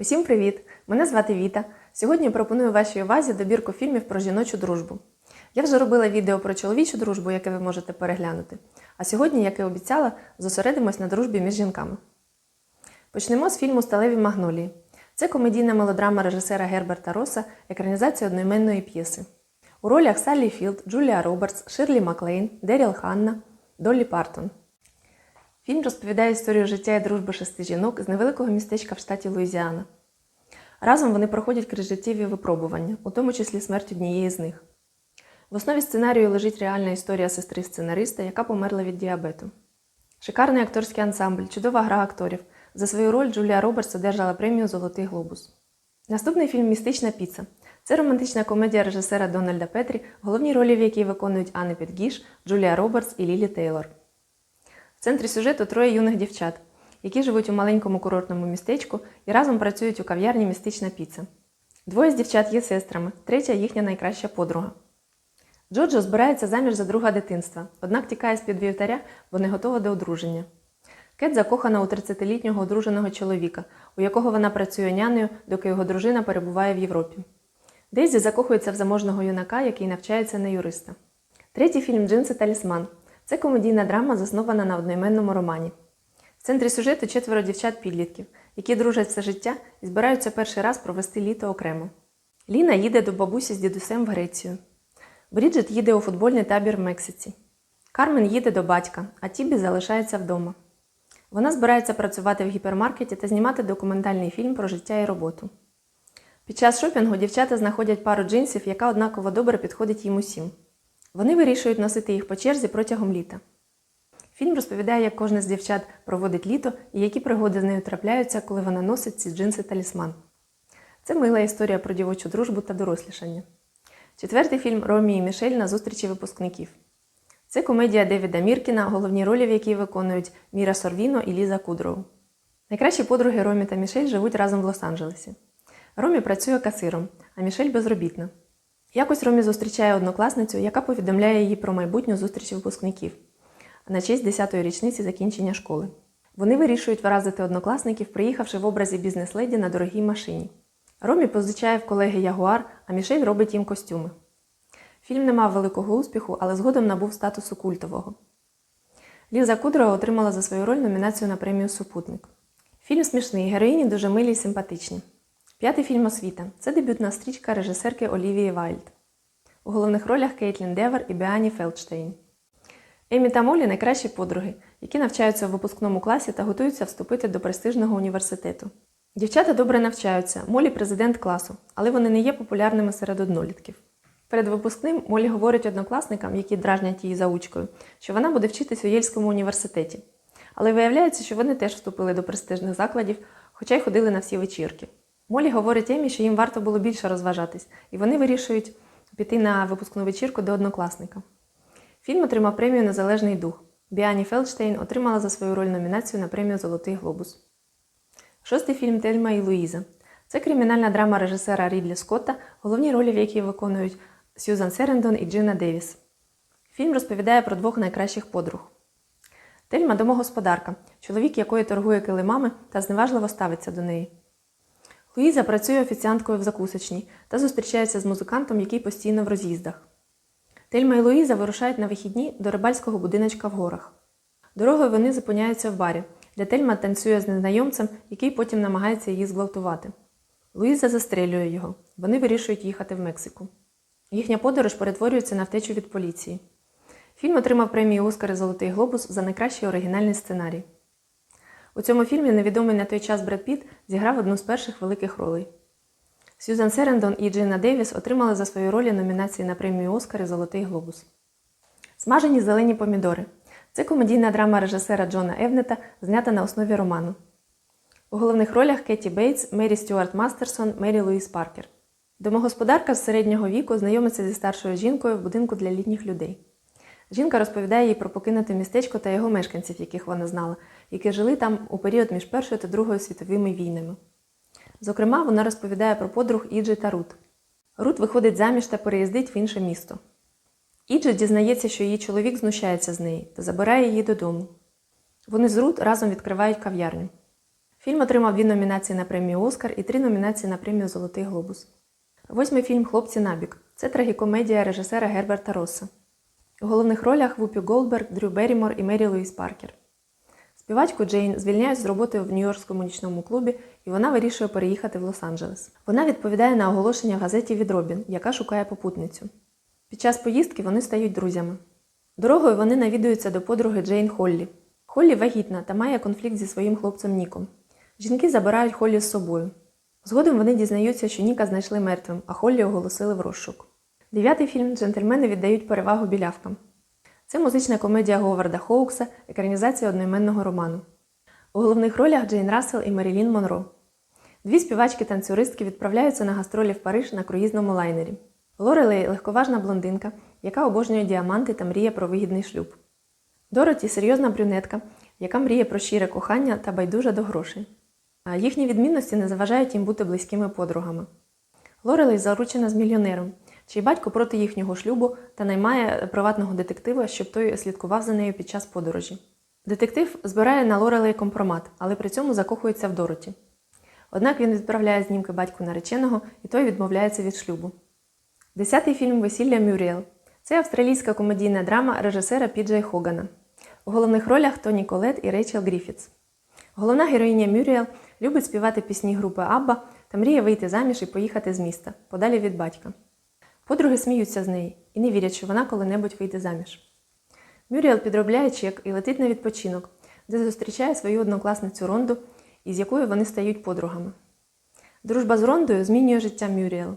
Усім привіт! Мене звати Віта. Сьогодні пропоную вашій увазі добірку фільмів про жіночу дружбу. Я вже робила відео про чоловічу дружбу, яке ви можете переглянути. А сьогодні, як і обіцяла, зосередимось на дружбі між жінками. Почнемо з фільму Сталеві магнолії. Це комедійна мелодрама режисера Герберта Роса, екранізація одноіменної п'єси. У ролях Саллі Філд, Джулія Робертс, Ширлі Маклейн, Деріл Ханна, Доллі Партон. Фільм розповідає історію життя і дружби шести жінок з невеликого містечка в штаті Луїзіана. Разом вони проходять крізь життєві випробування, у тому числі смерть однієї з них. В основі сценарію лежить реальна історія сестри сценариста, яка померла від діабету. Шикарний акторський ансамбль, чудова гра акторів. За свою роль Джулія Робертс одержала премію Золотий глобус. Наступний фільм Містична піца. Це романтична комедія режисера Дональда Петрі, головні ролі в якій виконують Анна Підгіш, Джулія Робертс і Лілі Тейлор. В центрі сюжету троє юних дівчат, які живуть у маленькому курортному містечку і разом працюють у кав'ярні Містична піца. Двоє з дівчат є сестрами, третя їхня найкраща подруга. Джоджо збирається заміж за друга дитинства, однак тікає з-під вівтаря, бо не готова до одруження. Кет закохана у 30-літнього одруженого чоловіка, у якого вона працює нянею, доки його дружина перебуває в Європі. Дейзі закохується в заможного юнака, який навчається на юриста. Третій фільм Джинси Талісман. Це комедійна драма, заснована на одноіменному романі. В центрі сюжету четверо дівчат-підлітків, які дружать все життя і збираються перший раз провести літо окремо. Ліна їде до бабусі з дідусем в Грецію. Бріджит їде у футбольний табір в Мексиці. Кармен їде до батька, а Тібі залишається вдома. Вона збирається працювати в гіпермаркеті та знімати документальний фільм про життя і роботу. Під час шопінгу дівчата знаходять пару джинсів, яка однаково добре підходить їм усім. Вони вирішують носити їх по черзі протягом літа. Фільм розповідає, як кожна з дівчат проводить літо і які пригоди з нею трапляються, коли вона носить ці джинси талісман. Це мила історія про дівочу дружбу та дорослішання. Четвертий фільм Ромі і Мішель на зустрічі випускників. Це комедія Девіда Міркіна, головні ролі в якій виконують Міра Сорвіно і Ліза Кудроу. Найкращі подруги Ромі та Мішель живуть разом в Лос-Анджелесі. Ромі працює касиром, а Мішель безробітна. Якось Ромі зустрічає однокласницю, яка повідомляє їй про майбутню зустріч випускників на честь 10-ї річниці закінчення школи. Вони вирішують вразити однокласників, приїхавши в образі бізнес-леді на дорогій машині. Ромі позичає в колеги Ягуар, а Мішель робить їм костюми. Фільм не мав великого успіху, але згодом набув статусу культового. Ліза Кудрова отримала за свою роль номінацію на премію Супутник. Фільм смішний, героїні дуже милі й симпатичні. П'ятий фільм Освіта це дебютна стрічка режисерки Олівії Вайлд. У головних ролях Кейтлін Девер і Біані Фелдштейн. Емі та Молі найкращі подруги, які навчаються в випускному класі та готуються вступити до престижного університету. Дівчата добре навчаються, Молі президент класу, але вони не є популярними серед однолітків. Перед випускним Молі говорить однокласникам, які дражнять її заучкою, що вона буде вчитись у Єльському університеті. Але виявляється, що вони теж вступили до престижних закладів, хоча й ходили на всі вечірки. Молі говорить Емі, що їм варто було більше розважатись, і вони вирішують піти на випускну вечірку до однокласника. Фільм отримав премію Незалежний дух. Біані Фелдштейн отримала за свою роль номінацію на премію Золотий глобус. Шостий фільм Тельма і Луїза. Це кримінальна драма режисера Рідлі Скотта, головні ролі в якій виконують Сьюзан Серендон і Джина Девіс. Фільм розповідає про двох найкращих подруг. Тельма домогосподарка, чоловік якої торгує килимами та зневажливо ставиться до неї. Луїза працює офіціанткою в закусочній та зустрічається з музикантом, який постійно в роз'їздах. Тельма і Луїза вирушають на вихідні до рибальського будиночка в горах. Дорогою вони зупиняються в барі, де Тельма танцює з незнайомцем, який потім намагається її зґвалтувати. Луїза застрелює його. Вони вирішують їхати в Мексику. Їхня подорож перетворюється на втечу від поліції. Фільм отримав премію Оскар Золотий глобус за найкращий оригінальний сценарій. У цьому фільмі невідомий на той час Бред Піт зіграв одну з перших великих ролей. Сьюзан Серендон і Джина Девіс отримали за свої ролі номінації на премію Оскар і Золотий глобус. Смажені зелені помідори. Це комедійна драма режисера Джона Евнета, знята на основі роману. У головних ролях Кеті Бейтс, Мері Стюарт Мастерсон, Мері Луїс Паркер. Домогосподарка з середнього віку знайомиться зі старшою жінкою в будинку для літніх людей. Жінка розповідає їй про покинуте містечко та його мешканців, яких вона знала, які жили там у період між Першою та Другою світовими війнами. Зокрема, вона розповідає про подруг Іджі та Рут. Рут виходить заміж та переїздить в інше місто. Іджі дізнається, що її чоловік знущається з неї та забирає її додому. Вони з Рут разом відкривають кав'ярню. Фільм отримав дві номінації на премію Оскар і три номінації на премію Золотий Глобус. Восьмий фільм Хлопці набік. Це трагікомедія режисера Герберта Росса. У головних ролях Вупі Голдберг, Дрю Беррімор і Мері Луїс Паркер. Співачку Джейн звільняють з роботи в Нью-Йоркському нічному клубі, і вона вирішує переїхати в Лос-Анджелес. Вона відповідає на оголошення в газеті від Робін, яка шукає попутницю. Під час поїздки вони стають друзями. Дорогою вони навідуються до подруги Джейн Холлі. Холлі вагітна та має конфлікт зі своїм хлопцем Ніком. Жінки забирають Холлі з собою. Згодом вони дізнаються, що Ніка знайшли мертвим, а Холлі оголосили в розшук. Дев'ятий фільм джентльмени віддають перевагу білявкам. Це музична комедія Говарда Хоукса, екранізація одноіменного роману. У головних ролях Джейн Рассел і Мерілін Монро. Дві співачки-танцюристки відправляються на гастролі в Париж на круїзному лайнері. Лорелей легковажна блондинка, яка обожнює діаманти та мріє про вигідний шлюб. Дороті серйозна брюнетка, яка мріє про щире кохання та байдужа до грошей. А їхні відмінності не заважають їм бути близькими подругами. Лорелей заручена з мільйонером, чий батько проти їхнього шлюбу та наймає приватного детектива, щоб той слідкував за нею під час подорожі. Детектив збирає на Лорелей компромат, але при цьому закохується в Дороті. Однак він відправляє знімки батьку нареченого, і той відмовляється від шлюбу. Десятий фільм Весілля Мюріел. Це австралійська комедійна драма режисера Піджей Хогана. У головних ролях Тоні Колет і Рейчел Гріфітс. Головна героїня Мюріел любить співати пісні групи Абба та мріє вийти заміж і поїхати з міста, подалі від батька. Подруги сміються з неї і не вірять, що вона коли-небудь вийде заміж. Мюріел підробляє чек і летить на відпочинок, де зустрічає свою однокласницю Ронду, із якою вони стають подругами. Дружба з Рондою змінює життя Мюріел.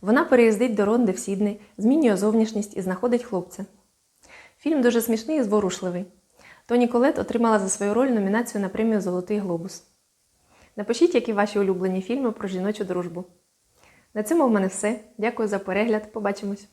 Вона переїздить до Ронди в Сідней, змінює зовнішність і знаходить хлопця. Фільм дуже смішний і зворушливий. Тоні Колет отримала за свою роль номінацію на премію Золотий Глобус. Напишіть, які ваші улюблені фільми про жіночу дружбу. На цьому в мене все. Дякую за перегляд. Побачимось!